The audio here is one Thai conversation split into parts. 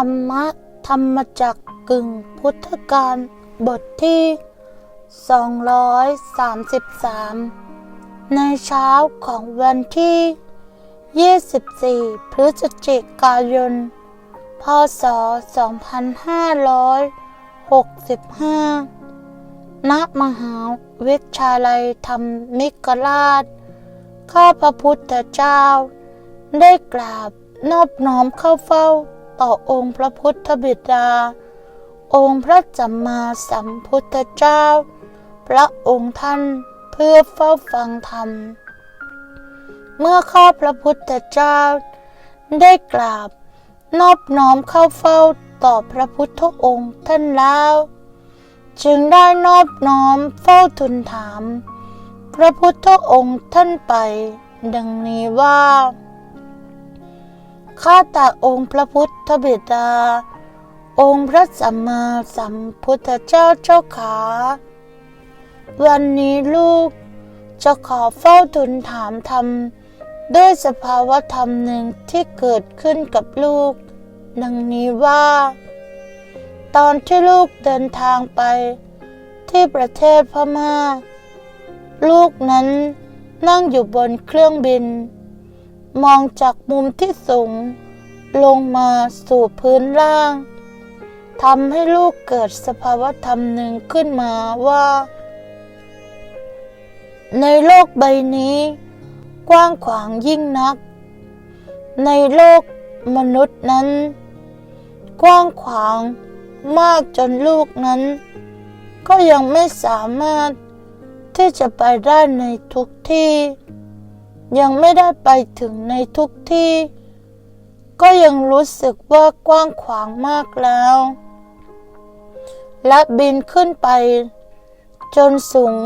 ธรรมะธรรมจักกึ่งพุทธการบทที่ 233 ในเช้าของวันที่ 24 พฤศจิกายน พศ 2565 ณ มหาวิทยาลัยธรรมิกราช ข้าพระพุทธเจ้า ได้กราบนอบน้อมเข้าเฝ้า ต่อองค์พระพุทธบิดา องค์พระสัมมาสัมพุทธเจ้า พระองค์ท่านเพื่อเฝ้าฟังธรรม เมื่อข้าพระพุทธเจ้า ได้กราบ นอบน้อมเข้าเฝ้าต่อพระพุทธองค์ท่านแล้ว จึงได้นอบน้อมเฝ้าทูลถาม พระพุทธองค์ท่านไป ดังนี้ว่า ข้าแต่องค์พระพุทธบิดา องค์พระสัมมาสัมพุทธเจ้าเจ้าขา วันนี้ลูกจะขอเฝ้าทูลถามธรรม ด้วยสภาวะธรรมหนึ่งที่เกิดขึ้นกับลูก ดังนี้ว่า ตอนที่ลูกเดินทางไป ที่ประเทศพม่า ลูกนั้นนั่งอยู่บนเครื่องบิน มองจากมุมที่สูง ลงมาสู่พื้นล่างทำให้ลูกเกิดสภาวะธรรมหนึ่งขึ้นมาว่า ในโลกใบนี้ กว้างขวางยิ่งนัก ในโลกมนุษย์นั้น กว้างขวางมากจนลูกนั้น ก็ยังไม่สามารถที่จะไปได้ในทุกที่ ยังไม่ได้ไปถึงในทุกที่ ก็ยังรู้สึกว่ากว้างขวางมากแล้ว และบินขึ้นไป จนสูง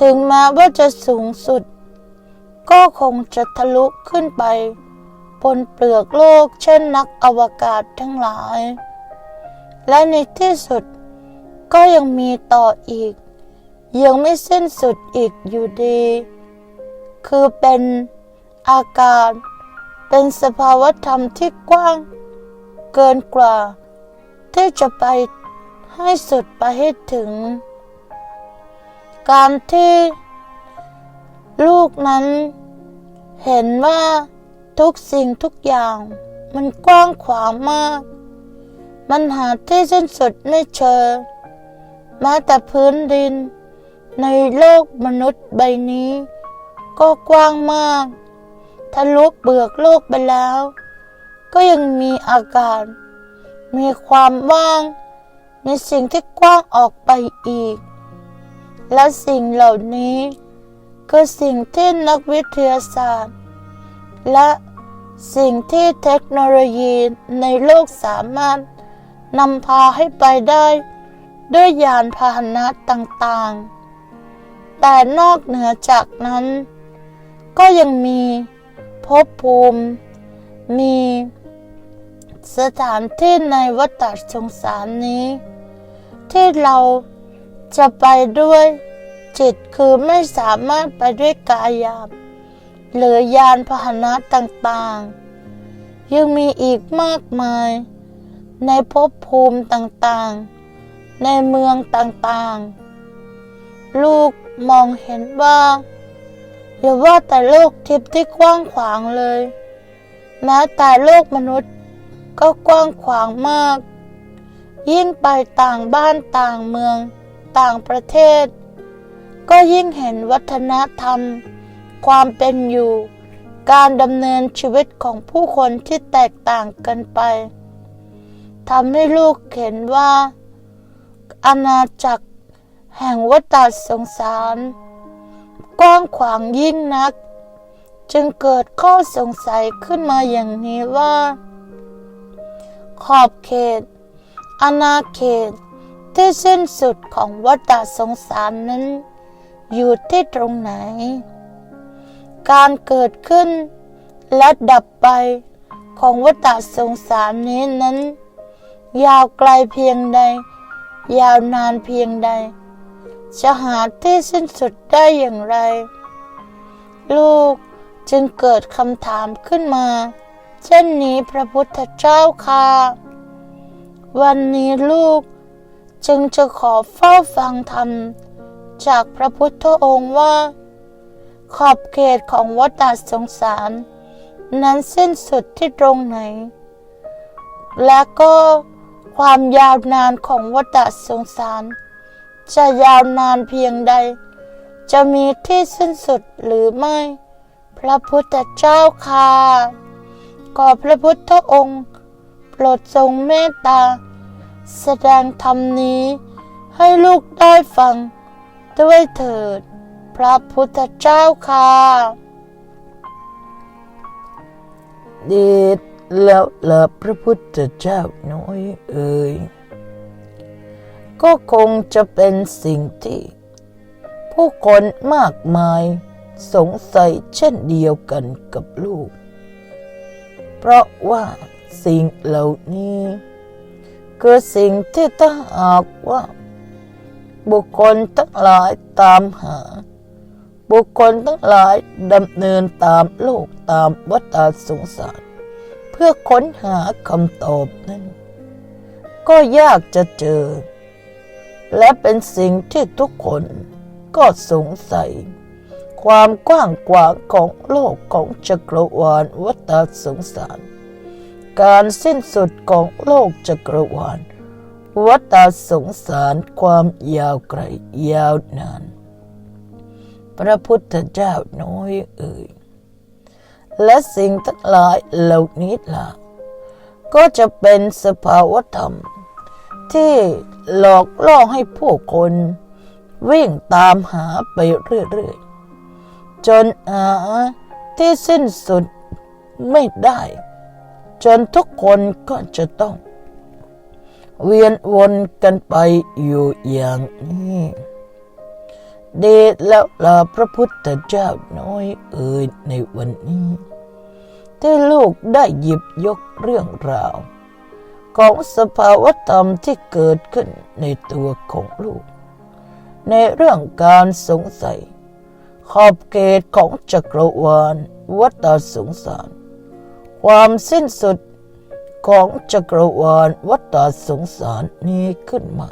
ถึงแม้ว่าจะสูงสุด ก็คงจะทะลุขึ้นไป บนเปลือกโลกเช่นนักอวกาศทั้งหลาย และในที่สุดก็ยังมีต่ออีก ยังไม่สิ้นสุดอีกอยู่ดี คือเป็นอากาศเป็นสภาวธรรมที่กว้าง เกินกว่า ที่จะไปให้สุดไปให้ถึง การที่ ลูกนั้น เห็นว่าทุกสิ่งทุกอย่าง มันกว้างขวางมาก มันหาที่สิ้นสุดไม่เจอแม้แต่พื้นดินในโลกมนุษย์ใบนี้ ก็กว้างมากทะลุเบือกโลกไปแล้ว ก็ยังมีอากาศ มีความว่าง ในสิ่งที่กว้างออกไปอีก และสิ่งเหล่านี้คือสิ่งที่นักวิทยาศาสตร์ และสิ่งที่เทคโนโลยีในโลกสามารถนำพาให้ไปได้ด้วยยานพาหนะต่างๆ แต่นอกเหนือจากนั้น ก็ยังมีภพภูมิ มีสถานที่ในวัฏสงสารนี้ ที่เราจะไปด้วยจิตคือไม่สามารถไปด้วยกายยาบหรือยานพาหนะต่างๆ ยังมีอีกมากมาย ในภพภูมิต่างๆ ในเมืองต่างๆ ลูกมองเห็นว่า อย่าว่าแต่โลกทิพย์ที่กว้างขวางเลย แม้แต่โลกมนุษย์ก็กว้างขวางมาก ยิ่งไปต่างบ้านต่างเมือง ต่างประเทศ ก็ยิ่งเห็นวัฒนธรรม ความเป็นอยู่ การดำเนินชีวิตของผู้คนที่แตกต่างกันไปทำให้ลูกเห็นว่า อาณาจักรแห่งวัฏสงสาร กว้างขวางยิ่งนัก จึงเกิดข้อสงสัยขึ้นมาอย่างนี้ว่า ขอบเขตอาณาเขตที่สิ้นสุดของวัฏสงสารนั้น อยู่ที่ตรงไหน การเกิดขึ้นและดับไปของวัฏสงสารนี้นั้น ยาวไกลเพียงใด ยาวนานเพียงใด จะหาที่สิ้นสุดได้อย่างไร ลูกจึงเกิดคำถามขึ้นมา เช่นนี้พระพุทธเจ้าค่ะ วันนี้ลูกจึงจะขอเฝ้าฟังธรรม จากพระพุทธองค์ว่า ขอบเขตของวัฏสงสาร นั้นสิ้นสุดที่ตรงไหน และก็ความยาวนานของวัฏสงสาร จะยาวนานเพียงใด จะมีที่สิ้นสุดหรือไม่ พระพุทธเจ้าค่ะขอพระพุทธองค์ โปรดทรงเมตตา แสดงธรรมนี้ ให้ลูกได้ฟัง ด้วยเถิด พระพุทธเจ้าค่ะเดชแล้วละพระพุทธเจ้าน้อยเอ่ย ก็คงจะเป็นสิ่งที่ ผู้คนมากมายสงสัยเช่นเดียวกันกับลูก เพราะว่าสิ่งเหล่านี้ คือสิ่งที่ถ้าหากว่า บุคคลทั้งหลายตามหา บุคคลทั้งหลายดำเนินตามโลกตามวัฏสงสาร เพื่อค้นหาคำตอบนั้น ก็ยากจะเจอ และเป็นสิ่งที่ทุกคนก็สงสัย ความกว้างกวางของโลกของจักรวาลวัฏสงสาร การสิ้นสุดของโลกจักรวาลวัฏสงสารความยาวไกลยาวนาน พระพุทธเจ้าน้อยเอ่ยและสิ่งทั้งหลายเหล่านี้ล่ะก็จะเป็นสภาวธรรม ที่หลอกล่อให้ผู้คน วิ่งตามหาไปเรื่อยๆ จนหาที่สิ้นสุดไม่ได้ จนทุกคนก็จะต้อง เวียนวนกันไปอยู่อย่างนี้เดชแล้วลาพระพุทธเจ้าน้อยเอ่ยในวันนี้ ที่ลูกได้หยิบยกเรื่องราว ของสภาวธรรมที่เกิดขึ้นในตัวของลูก ในเรื่องการสงสัย ขอบเขตของจักรวาลวัฏสงสาร ความสิ้นสุดของจักรวาลวัฏสงสารนี้ขึ้นมา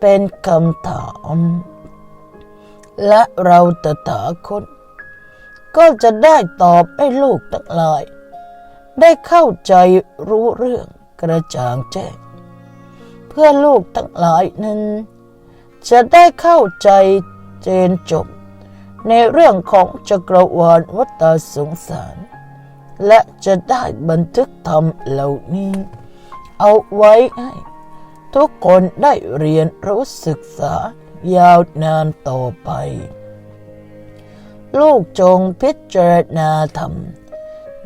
เป็นคำถาม และเราตถาคตก็จะได้ตอบให้ลูกทั้งหลาย ได้เข้าใจรู้เรื่อง กระจ่างแจ้งเพื่อลูกทั้งหลายนั้น จะได้เข้าใจเจนจบ ในเรื่องของจักรวาลวัฏสงสาร และจะได้บันทึกธรรมเหล่านี้ เอาไว้ให้ทุกคนได้เรียนรู้ศึกษายาวนานต่อไป ลูกจงพิจารณาธรรม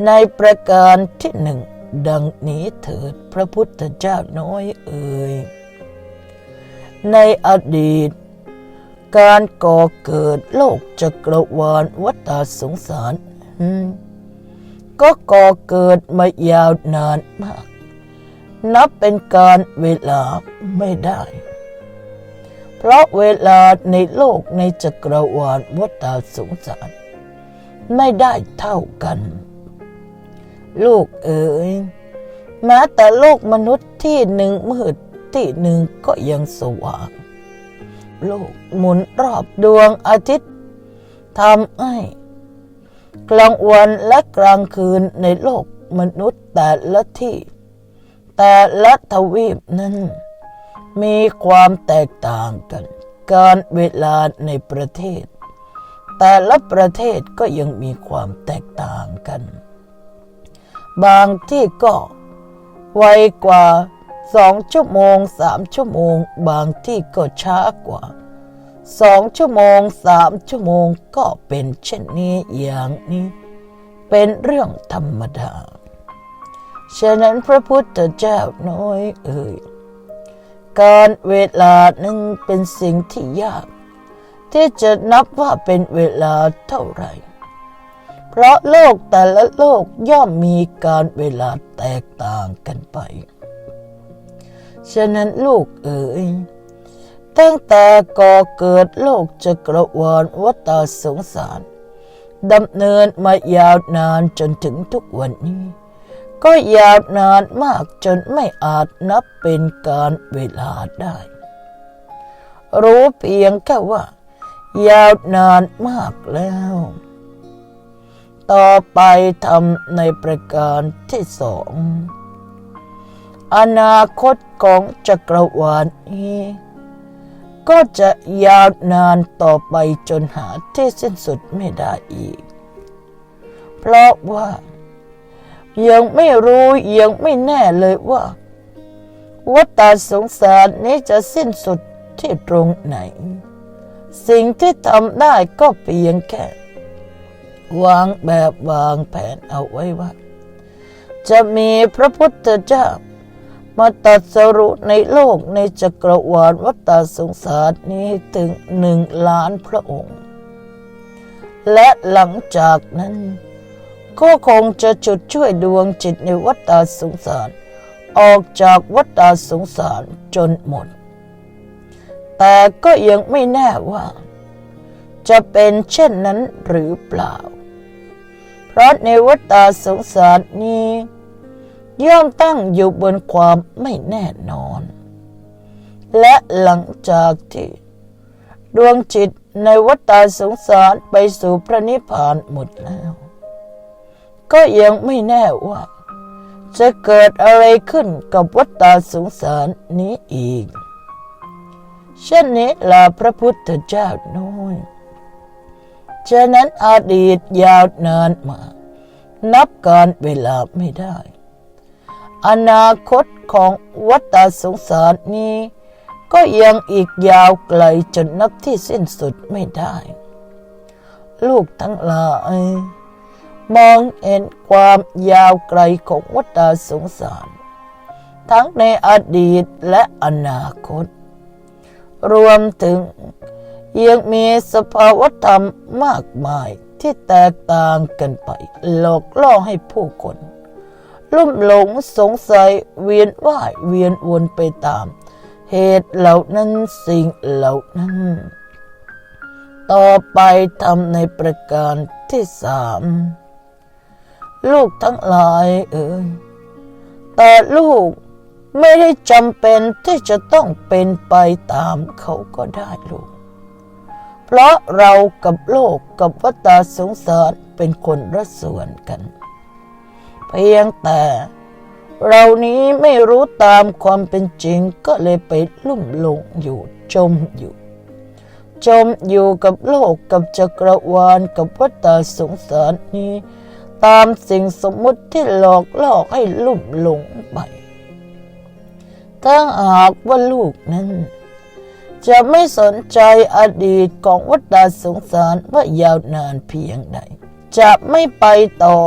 ในประการที่หนึ่ง ดังนี้เถิดพระพุทธเจ้าน้อยเอ่ย ในอดีต การก่อเกิดโลกจักรวาลวัฏสงสาร ก็ก่อเกิดมายาวนานมาก นับเป็นการเวลาไม่ได้ เพราะเวลาในโลกในจักรวาลวัฏสงสาร ไม่ได้เท่ากัน ลูกเอ๋ยแม้แต่โลกมนุษย์ที่หนึ่งมืดที่หนึ่งก็ยังสว่าง โลกหมุนรอบดวงอาทิตย์ทำให้กลางวันและกลางคืนในโลกมนุษย์แต่ละที่ แต่ละทวีปนั้น มีความแตกต่างกัน การเวลาในประเทศ แต่ละประเทศก็ยังมีความแตกต่างกัน บางที่ก็ไวกว่าสองชั่วโมงสามชั่วโมง บางที่ก็ช้ากว่าสองชั่วโมงสามชั่วโมงก็เป็นเช่นนี้อย่างนี้ เป็นเรื่องธรรมดา ฉะนั้นพระพุทธเจ้าน้อยเอ่ยการเวลานั้นเป็นสิ่งที่ยาก ที่จะนับว่าเป็นเวลาเท่าไหร่ ราะโลกแต่ละโลกย่อมมีการเวลาแตกต่างกันไป ฉะนั้นลูกเอ๋ย ตั้งแต่ก่อเกิดโลกจักรวาลวัฏสงสารดำเนินมายาวนานจนถึงทุกวันนี้ ก็ยาวนานมากจนไม่อาจนับเป็นการเวลาได้ รู้เพียงแค่ว่า ยาวนานมากแล้ว ต่อไปทำในประการที่สองอนาคตของจักรวาลนี้ ก็จะยาวนานต่อไปจนหาที่สิ้นสุดไม่ได้อีก เพราะว่า ยังไม่รู้ยังไม่แน่เลยว่าวัฏสงสารนี้จะสิ้นสุดที่ตรงไหน สิ่งที่ทำได้ก็เพียงแค่ วางแบบวางแผนเอาไว้ว่า จะมีพระพุทธเจ้า มาตรัดสรุในโลกในจักรวาลวัฏสงสารนี้ถึงหนึ่งล้านพระองค์ และหลังจากนั้น ก็คงจะจุดช่วยดวงจิตในวัฏสงสาร ออกจากวัฏสงสารจนหมด แต่ก็ยังไม่แน่ว่าจะเป็นเช่นนั้นหรือเปล่า พราะในวัฏสงสารนี้ ย่อมตั้งอยู่บนความไม่แน่นอน และหลังจากที่ดวงจิตในวัฏสงสารไปสู่พระนิพพานหมดแล้ว ก็ยังไม่แน่ว่า จะเกิดอะไรขึ้นกับวัฏสงสารนี้อีก เช่นนี้ลาพระพุทธเจ้าน้อย ฉะนั้นอดีตยาวนานมา นับการเวลาไม่ได้ อนาคตของวัฏสงสารนี้ ก็ยังอีกยาวไกลจนนับที่สิ้นสุดไม่ได้ ลูกทั้งหลายมองเห็นความยาวไกลของวัฏสงสาร ทั้งในอดีตและอนาคต รวมถึง ยังมีสภาวธรรมมากมายที่แตกต่างกันไป หลอกล่อให้ผู้คนลุ่มหลงสงสัยเวียนว่ายเวียนวนไปตาม เหตุเหล่านั้นสิ่งเหล่านั้น ต่อไปทำในประการที่สามลูกทั้งหลายเอ่ยแต่ลูกไม่ได้จำเป็นที่จะต้องเป็นไปตามเขาก็ได้ลูก เพราะเรากับโลกกับวัฏสงสารเป็นคนละส่วนกัน เพียงแต่เรานี้ไม่รู้ตามความเป็นจริงก็เลยไปลุ่มหลงอยู่จมอยู่ จมอยู่กับโลกกับจักรวาลกับวัฏสงสารนี้ ตามสิ่งสมมุติที่หลอกล่อให้ลุ่มหลงไปถ้าหากว่าลูกนั้น จะไม่สนใจอดีตของวัฏสงสารว่ายาวนานเพียงใด จะไม่ไปต่อ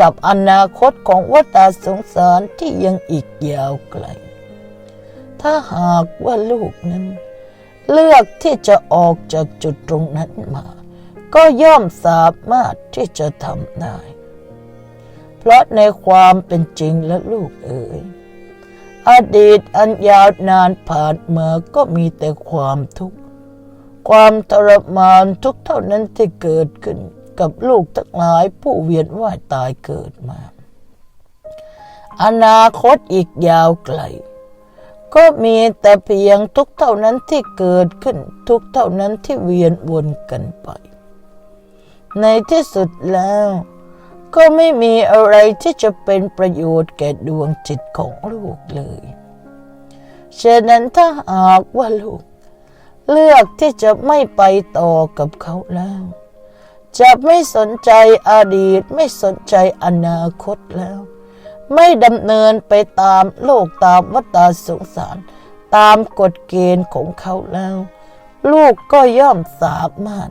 กับอนาคตของวัฏสงสารที่ยังอีกยาวไกล ถ้าหากว่าลูกนั้น เลือกที่จะออกจากจุดตรงนั้นมา ก็ย่อมสามารถที่จะทำได้ เพราะในความเป็นจริงและลูกเอ๋ย อดีตอันยาวนานผ่านมาก็มีแต่ความทุกข์ ความทรมานทุกเท่านั้นที่เกิดขึ้นกับลูกทั้งหลายผู้เวียนว่ายตายเกิดมา อนาคตอีกยาวไกล ก็มีแต่เพียงทุกเท่านั้นที่เกิดขึ้น ทุกเท่านั้นที่เวียนวนกันไป ในที่สุดแล้ว ก็ไม่มีอะไรที่จะเป็นประโยชน์แก่ดวงจิตของลูกเลยฉะนั้นถ้าหากว่าลูก เลือกที่จะไม่ไปต่อกับเขาแล้ว จะไม่สนใจอดีตไม่สนใจอนาคตแล้ว ไม่ดำเนินไปตามโลกตามวัฏสงสาร ตามกฎเกณฑ์ของเขาแล้ว ลูกก็ย่อมสามารถ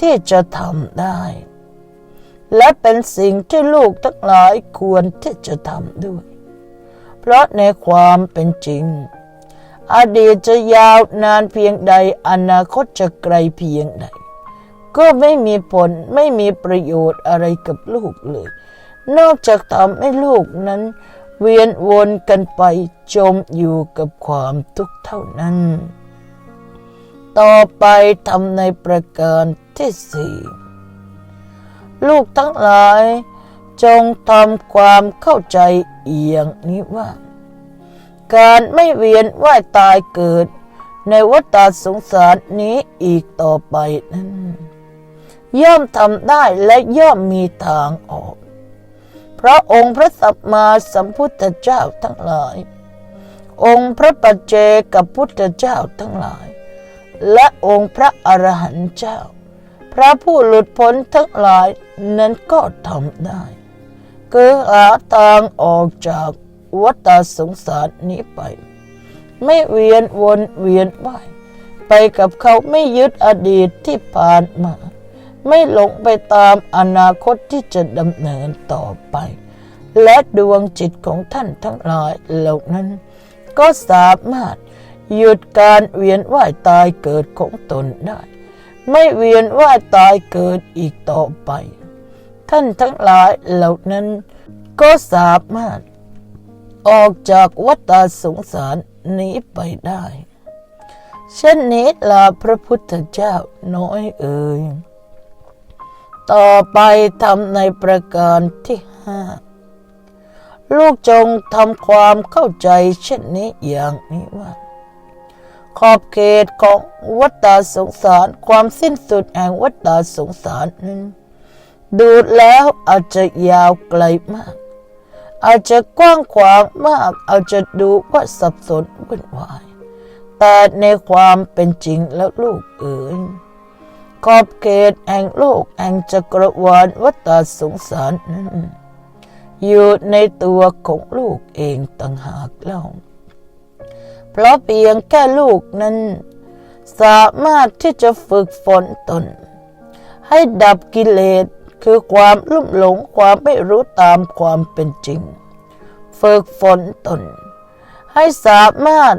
ที่จะทำได้ และเป็นสิ่งที่ลูกทั้งหลายควรที่จะทำด้วย เพราะในความเป็นจริง อดีตจะยาวนานเพียงใดอนาคตจะไกลเพียงใด ก็ไม่มีผลไม่มีประโยชน์อะไรกับลูกเลย นอกจากทำให้ลูกนั้น เวียนวนกันไปจมอยู่กับความทุกข์เท่านั้น ต่อไปทำในประการที่สี่ ลูกทั้งหลาย จงทำความเข้าใจอย่างนี้ว่า การไม่เวียนว่ายตายเกิด ในวัฏสงสารนี้อีกต่อไปนั้นย่อมทำได้และย่อมมีทางออกเพราะองค์พระสัมมาสัมพุทธเจ้าทั้งหลาย องค์พระปัจเจกับพุทธเจ้าทั้งหลาย และองค์พระอรหันต์เจ้า พระผู้หลุดพ้นทั้งหลายนั้นก็ทำได้ คือหาทางออกจากวัฏสงสารนี้ไป ไม่เวียนวนเวียนว่ายไปกับเขาไม่ยึดอดีตที่ผ่านมา ไม่หลงไปตามอนาคตที่จะดำเนินต่อไป และดวงจิตของท่านทั้งหลายเหล่านั้น ก็สามารถหยุดการเวียนว่ายตายเกิดของตนได้ ไม่เวียนว่ายตายเกิดอีกต่อไป ท่านทั้งหลายเหล่านั้นก็สามารถ ออกจากวัฏสงสารนี้ไปได้ เช่นนี้ลาพระพุทธเจ้าน้อยเอ่ยต่อไปทำในประการที่ห้าลูกจงทำความเข้าใจเช่นนี้อย่างนี้ว่า ขอบเขตของวัฏสงสาร ความสิ้นสุดแห่งวัฏสงสารนั้นดูแล้วอาจจะยาวไกลมาก อาจจะกว้างขวางมาก อาจจะดูว่าสับสนวุ่นวาย แต่ในความเป็นจริงแล้วลูกเอ๋ยขอบเขตแห่งโลกแห่งจักรวาลวัฏสงสารนั้นอยู่ในตัวของลูกเองต่างหากเล่า เพราะเพียงแค่ลูกนั้น สามารถที่จะฝึกฝนตน ให้ดับกิเลสคือความลุ่มหลงความไม่รู้ตามความเป็นจริง ฝึกฝนตน ให้สามารถ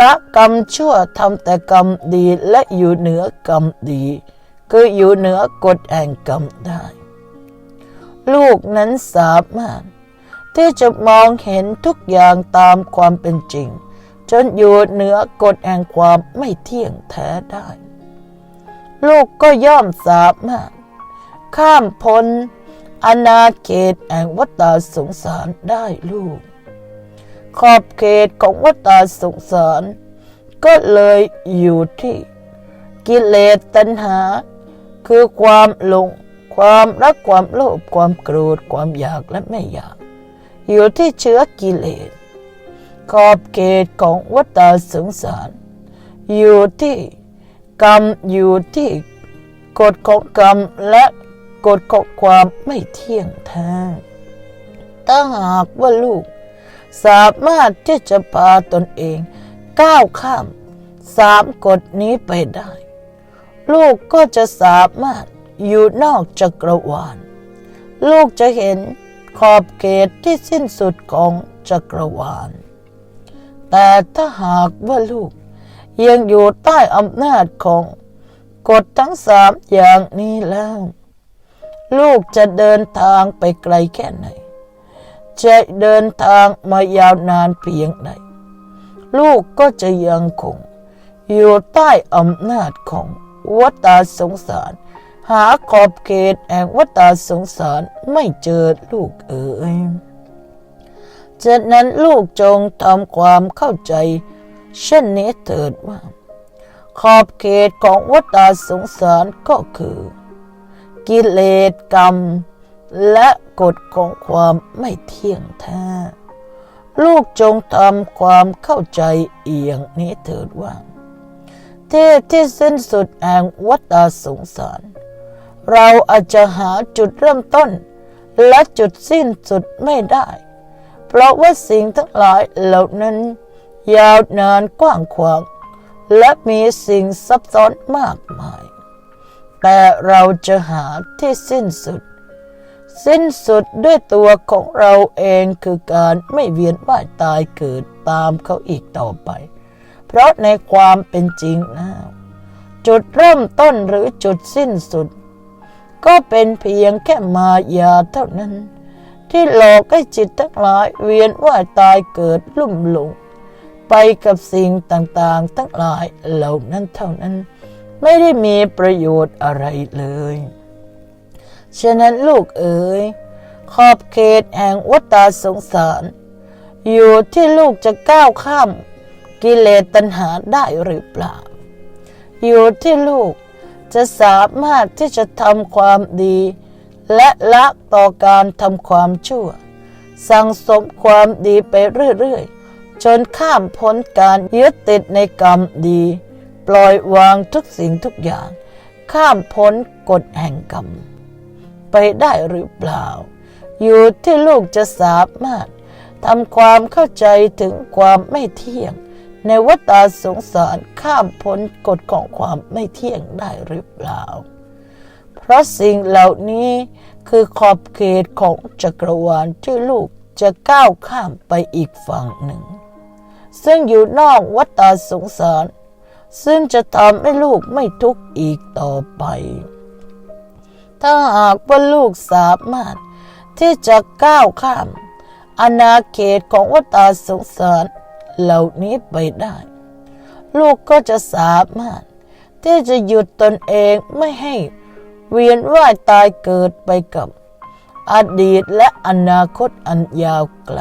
ละกรรมชั่วทำแต่กรรมดีและอยู่เหนือกรรมดี คืออยู่เหนือกฎแห่งกรรมได้ ลูกนั้นสามารถ ที่จะมองเห็นทุกอย่างตามความเป็นจริง จนอยู่เหนือกฎแห่งความไม่เที่ยงแท้ได้ลูกก็ย่อมสามารถ ข้ามพ้นอาณาเขตแห่งวัฏสงสารได้ลูก ขอบเขตของวัฏสงสาร ก็เลยอยู่ที่ กิเลสตัณหา คือความหลงความรักความโลภความโกรธความอยากและไม่อยาก อยู่ที่เชื้อกิเลส ขอบเขตของวัฏสงสาร อยู่ที่กรรมอยู่ที่กฎของกรรมและกฎของความไม่เที่ยงแท้ถ้าหากว่าลูก สามารถที่จะพาตนเองก้าวข้ามสามกฎนี้ไปได้ ลูกก็จะสามารถอยู่นอกจักรวาล ลูกจะเห็นขอบเขตที่สิ้นสุดของจักรวาล แต่ถ้าหากว่าลูก ยังอยู่ใต้อำนาจของกฎทั้งสามอย่างนี้แล้ว ลูกจะเดินทางไปไกลแค่ไหน จะเดินทางมายาวนานเพียงใดลูกก็จะยังคง อยู่ใต้อำนาจของวัฏสงสาร หาขอบเขตแห่งวัฏสงสารไม่เจอลูกเอ๋ย จากนั้นลูกจงทำความเข้าใจ เช่นนี้เถิดว่า ขอบเขตของวัฏสงสารก็คือ กิเลสกรรม และกฎของความไม่เที่ยงแท้ ลูกจงทำความเข้าใจเอียงนี้เถิดว่า เทศที่สิ้นสุดแห่งวัฏสงสาร เราอาจจะหาจุดเริ่มต้น และจุดสิ้นสุดไม่ได้ เพราะว่าสิ่งทั้งหลายเหล่านั้น ยาวนานกว้างขวาง และมีสิ่งซับซ้อนมากมาย แต่เราจะหาที่สิ้นสุด สิ้นสุดด้วยตัวของเราเองคือการไม่เวียนว่ายตายเกิดตามเขาอีกต่อไป เพราะในความเป็นจริงนะจุดเริ่มต้นหรือจุดสิ้นสุด ก็เป็นเพียงแค่มายาเท่านั้น ที่หลอกให้จิตทั้งหลายเวียนว่ายตายเกิดลุ่มหลงไปกับสิ่งต่างๆ ทั้งหลายเหล่านั้นเท่านั้น ไม่ได้มีประโยชน์อะไรเลย ฉะนั้นลูกเอ๋ยขอบเขตแห่งวัฏสงสาร อยู่ที่ลูกจะก้าวข้ามกิเลสตัณหาได้หรือเปล่า อยู่ที่ลูกจะสามารถที่จะทำความดี และละต่อการทำความชั่ว สั่งสมความดีไปเรื่อยๆ จนข้ามพ้นการยึดติดในกรรมดี ปล่อยวางทุกสิ่งทุกอย่าง ข้ามพ้นกฎแห่งกรรม ไปได้หรือเปล่า อยู่ที่ลูกจะสามารถทำความเข้าใจถึงความไม่เที่ยง ในวัฏสงสารข้ามพ้นกฎของความไม่เที่ยงได้หรือเปล่า ราะสิ่งเหล่านี้คือขอบเขตของจักรวาลที่ลูกจะก้าวข้ามไปอีกฝั่งหนึ่ง ซึ่งอยู่นอกวัฏสงสาร ซึ่งจะทำให้ลูกไม่ทุกข์อีกต่อไป ถ้าหากว่าลูกสามารถที่จะก้าวข้าม อาณาเขตของวัฏสงสารเหล่านี้ไปได้ ลูกก็จะสามารถที่จะหยุดตนเองไม่ให้ เวียนว่ายตายเกิดไปกับ อดีตและอนาคตอันยาวไกล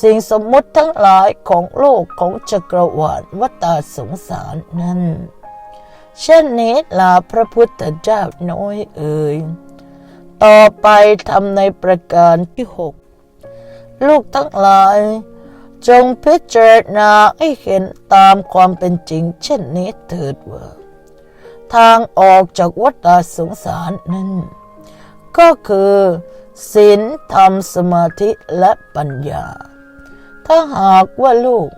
สิ่งสมมติทั้งหลายของโลกของจักรวาลวัฏสงสารนั้นเช่นนี้ลาพระพุทธเจ้าน้อยเอ่ย ต่อไปทำในประการที่หกลูกทั้งหลาย จงพิจารณาให้เห็นตามความเป็นจริง เช่นนี้เถิดว่า ทางออกจากวัฏสงสารนั้น ก็คือศีลธรรมสมาธิและปัญญา ถ้าหากว่าลูก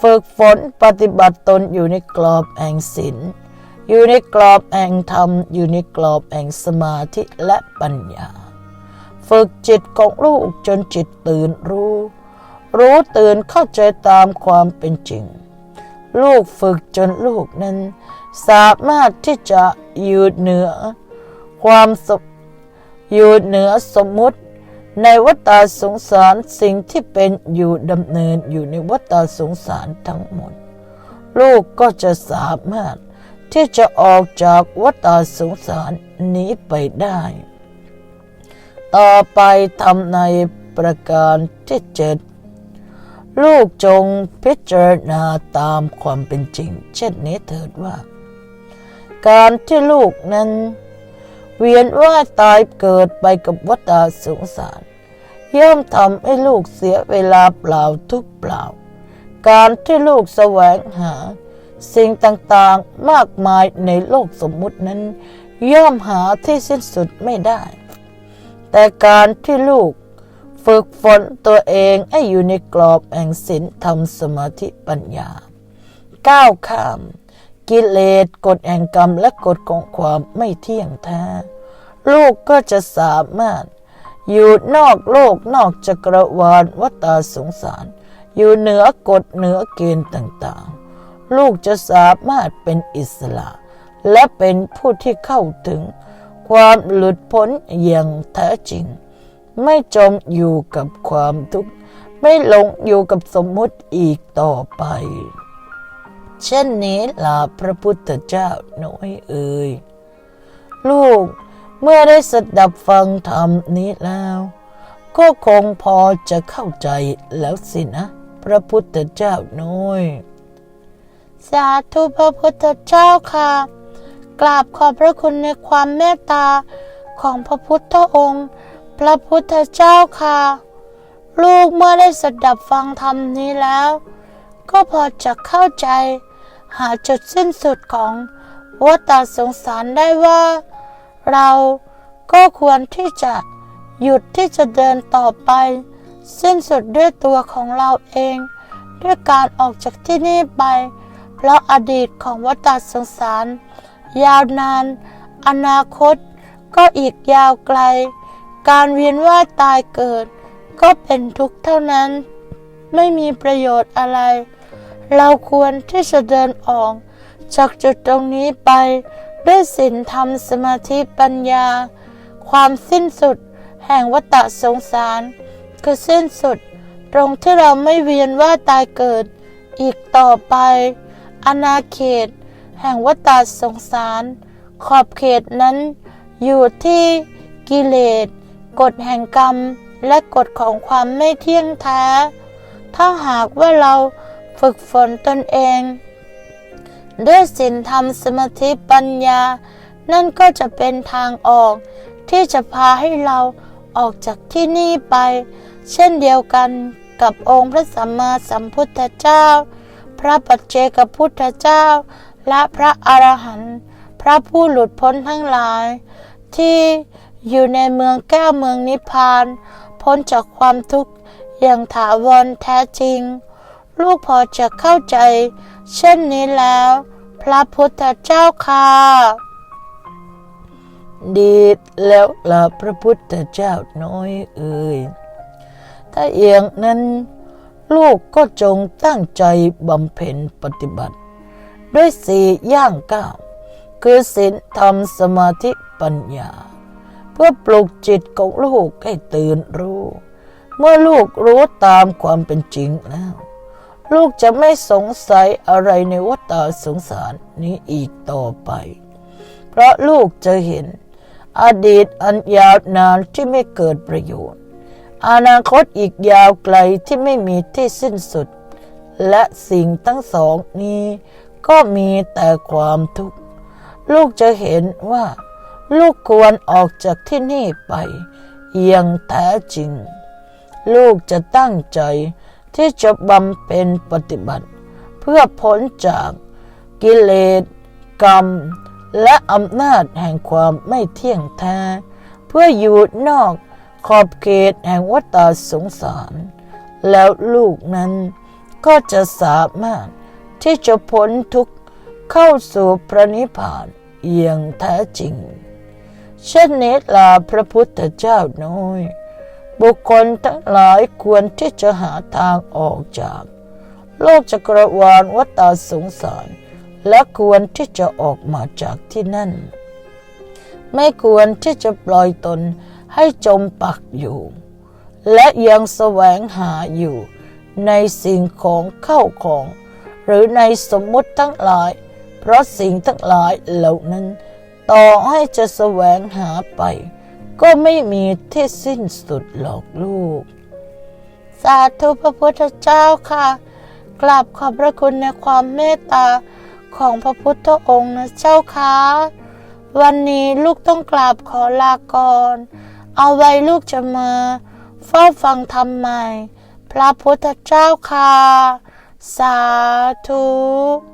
ฝึกฝนปฏิบัติตนอยู่ในกรอบแห่งศีลอยู่ในกรอบแห่งธรรม อยู่ในกรอบแห่งสมาธิและปัญญา ฝึกจิตของลูกจนจิตตื่นรู้ รู้ตื่นเข้าใจตามความเป็นจริง ลูกฝึกจนลูกนั้น สามารถที่จะอยู่เหนือ ความสมอยู่เหนือสมมุติ ในวัฏสงสารสิ่งที่เป็นอยู่ดำเนินอยู่ในวัฏสงสารทั้งหมด ลูกก็จะสามารถที่จะออกจากวัฏสงสารนี้ไปได้ ต่อไปทำในประการที่เจ็ด ลูกจงพิจารณาตามความเป็นจริง เช่นนี้เถิดว่า การที่ลูกนั้น เวียนว่ายตายเกิดไปกับวัฏสงสาร ย่อมทำให้ลูกเสียเวลาเปล่าทุกเปล่า การที่ลูกแสวงหา สิ่งต่างๆมากมายในโลกสมมุตินั้น ย่อมหาที่สิ้นสุดไม่ได้ แต่การที่ลูก ฝึกฝนตัวเองให้อยู่ในกรอบแห่งศีลธรรมสมาธิปัญญา ก้าวข้าม กิเลสกฎแห่งกรรมและกฎของความไม่เที่ยงแท้ ลูกก็จะสามารถ อยู่นอกโลกนอกจักรวาลวัฏสงสาร อยู่เหนือกฎเหนือเกณฑ์ต่างๆ ลูกจะสามารถเป็นอิสระ และเป็นผู้ที่เข้าถึง ความหลุดพ้นอย่างแท้จริง ไม่จมอยู่กับความทุกข์ ไม่หลงอยู่กับสมมุติอีกต่อไป เช่นนี้ลาพระพุทธเจ้าน้อยเอ่ยลูกเมื่อได้สดับฟังธรรมนี้แล้ว ก็คงพอจะเข้าใจแล้วสินะ พระพุทธเจ้าน้อยสาธุพระพุทธเจ้าค่ะ กราบขอบพระคุณในความเมตตาของพระพุทธองค์ พระพุทธเจ้าค่ะ ลูกเมื่อได้สดับฟังธรรมนี้แล้ว ก็พอจะเข้าใจ หาจุดสิ้นสุดของวัฏสงสารได้ว่า เราก็ควรที่จะหยุดที่จะเดินต่อไป สิ้นสุดด้วยตัวของเราเอง ด้วยการออกจากที่นี่ไป เพราะอดีตของวัฏสงสาร ยาวนาน อนาคตก็อีกยาวไกล การเวียนว่ายตายเกิด ก็เป็นทุกข์เท่านั้น ไม่มีประโยชน์อะไร เราควรที่จะเดินออก จากจุดตรงนี้ไป ด้วยศีลธรรมสมาธิปัญญา ความสิ้นสุด แห่งวัฏสงสาร คือสิ้นสุด ตรงที่เราไม่เวียนว่ายตายเกิด อีกต่อไปอาณาเขต แห่งวัฏสงสาร ขอบเขตนั้น อยู่ที่กิเลส กฎแห่งกรรมและกฎของความไม่เที่ยงแท้ ถ้าหากว่าเราฝึกฝนตนเอง ด้วยศีลธรรมสมาธิปัญญา นั่นก็จะเป็นทางออก ที่จะพาให้เราออกจากที่นี่ไป เช่นเดียวกันกับองค์พระสัมมาสัมพุทธเจ้า พระปัจเจกพุทธเจ้า และพระอรหันต์พระผู้หลุดพ้นทั้งหลาย ที่ อยู่ในเมืองแก้วเมืองนิพพาน พ้นจากความทุกข์อย่างถาวรแท้จริง ลูกพอจะเข้าใจ เช่นนี้แล้ว พระพุทธเจ้าค่ะดีแล้วล่ะพระพุทธเจ้าน้อยเอ่ยถ้าเอียงนั้น ลูกก็จงตั้งใจบำเพ็ญปฏิบัติ ด้วยสี่ย่างก้าคือศีลธรรมสมาธิปัญญา เพื่อปลุกจิตของลูกให้ตื่นรู้ เมื่อลูกรู้ตามความเป็นจริงแล้ว ลูกจะไม่สงสัยอะไรในวัฏสงสารนี้อีกต่อไป เพราะลูกจะเห็น อดีตอันยาวนานที่ไม่เกิดประโยชน์ อนาคตอีกยาวไกลที่ไม่มีที่สิ้นสุด และสิ่งทั้งสองนี้ก็มีแต่ความทุกข์ ลูกจะเห็นว่า ลูกควรออกจากที่นี่ไป อย่างแท้จริง ลูกจะตั้งใจที่จะบำเพ็ญปฏิบัติ เพื่อพ้นจากกิเลสกรรม และอำนาจแห่งความไม่เที่ยงแท้ เพื่ออยู่นอกขอบเขตแห่งวัฏสงสาร แล้วลูกนั้นก็จะสามารถที่จะพ้นทุกข์เข้าสู่พระนิพพานอย่างแท้จริง เช่นนี้ลาพระพุทธเจ้าน้อย บุคคลทั้งหลายควรที่จะหาทางออกจาก โลกจักรวาลวัฏสงสาร และควรที่จะออกมาจากที่นั่น ไม่ควรที่จะปล่อยตนให้จมปักอยู่ และยังแสวงหาอยู่ในสิ่งของเข้าของ หรือในสมมุติทั้งหลาย เพราะสิ่งทั้งหลายเหล่านั้น ต่อให้จะแสวงหาไป ก็ไม่มีที่สิ้นสุดหรอกลูก สาธุพระพุทธเจ้าค่ะกราบขอบพระคุณในความเมตตาของพระพุทธองค์นะเจ้าค่ะวันนี้ลูกต้องกราบขอลาก่อนเอาไว้ลูกจะมาเฝ้าฟังธรรมใหม่ พระพุทธเจ้าค่ะ สาธุ